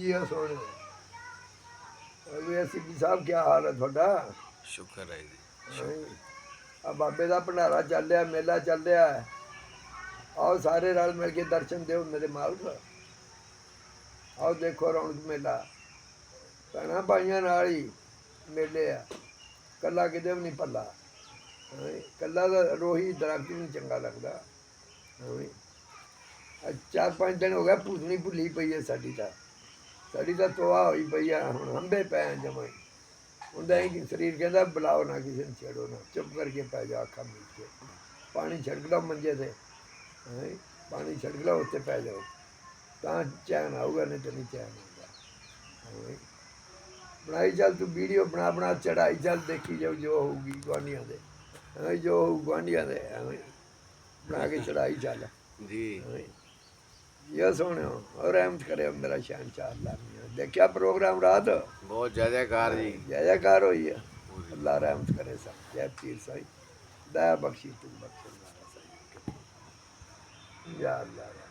ਜੀ ਆ ਸੋਹਣੇ। ਅਵੇ ਅਸੀਂ ਸਾਹਿਬ ਕੀ ਹਾਲ ਹੈ ਤੁਹਾਡਾ? ਸ਼ੁਕਰ ਹੈ ਜੀ ਆ ਬਾਬੇ ਦਾ ਭੰਡਾਰਾ ਚੱਲ ਰਿਹਾ ਮੇਲਾ ਚੱਲ ਰਿਹਾ। ਹੈ। ਆਓ ਸਾਰੇ ਰਲ ਮਿਲ ਕੇ ਦਰਸ਼ਨ ਦਿਓ ਮੇਰੇ ਮਾਲਕ। ਆਓ ਦੇਖੋ ਰੌਣਕ ਮੇਲਾ। ਭੈਣਾਂ ਭਾਈਆਂ ਨਾਲ ਹੀ ਮੇਲੇ ਆ। ਕੱਲਾ ਕਿਤੇ ਵੀ ਨਹੀਂ ਪੱਲਾ। ਕੱਲਾ ਦਾ ਰੋਹੀ ਦਰਖਤ ਨਹੀਂ ਚੰਗਾ ਲੱਗਦਾ। ਚਾਰ ਪੰਜ ਦਿਨ ਹੋ ਗਏ ਭੂਤਨੀ ਭੁੱਲੀ ਪਈ ਹੈ ਸਾਡੀ ਤਾਂ। ਸਾਡੀ ਤਾਂ ਤੋਆ ਹੋਈ ਪਈ ਆ ਹੁਣ ਹੰਬੇ ਪੈ ਜਮਾਈ ਹੁੰਦਾ ਹੈ। ਕਿ ਸਰੀਰ ਕਹਿੰਦਾ ਬੁਲਾਓ ਨਾ ਕਿਸੇ ਨੂੰ ਛੇੜੋ ਨਾ। ਚੁੱਪ ਕਰਕੇ ਪੈ ਜਾ ਅੱਖਾਂ ਮੀਟ ਕੇ ਪਾਣੀ ਛਿੜਕ ਲਓ ਮੰਜੇ ਤੇ। ਹੈਂ? ਪਾਣੀ ਛਿੜਕ ਲਓ ਉੱਤੇ ਪੈ ਜਾਓ। ਤਾਂ ਚੈਨ ਆਊਗਾ ਨਹੀਂ ਤਾਂ ਨਹੀਂ ਚੈਨ ਆਊਗਾ। ਬਣਾਈ ਚੱਲ ਤੂੰ ਵੀਡੀਓ ਬਣਾ ਬਣਾ ਚੜਾਈ ਚੱਲ ਦੇਖੀ ਜਾਓ ਜੋ ਹੋਊਗੀ ਗੁਆਂਢੀਆਂ ਦੇ। ਜੋ ਹੋਊ ਗੁਆਂਢੀਆਂ ਦੇ ਬਣਾ ਕੇ ਚੜਾਈ ਚੱਲ। ਜੀ। ਯਾ ਸੋਹਣਿਓ ਔਰ ਰਹਿਮਤ ਕਰਿਓ ਮੇਰਾ ਸ਼ਾਨਚਾਰ ਲਾਮੀਆਂ ਦੇਖਿਆ ਪ੍ਰੋਗਰਾਮ ਰਾਤ ਬਹੁਤ ਜੈਕਾਰ ਜੀ ਜੈਕਾਰ ਹੋਈ ਆ ਅੱਲਾ ਰਹਿਮਤ ਕਰੇ ਸਭ ਜੈ ਪੀਰ ਸਾਈ ਦਇਆ ਬਖਸ਼ੀ ਤੁਮ ਬਖਸ਼ੇ ਮਾਰਾ ਸਾਈ ਯਾ ਅੱਲਾ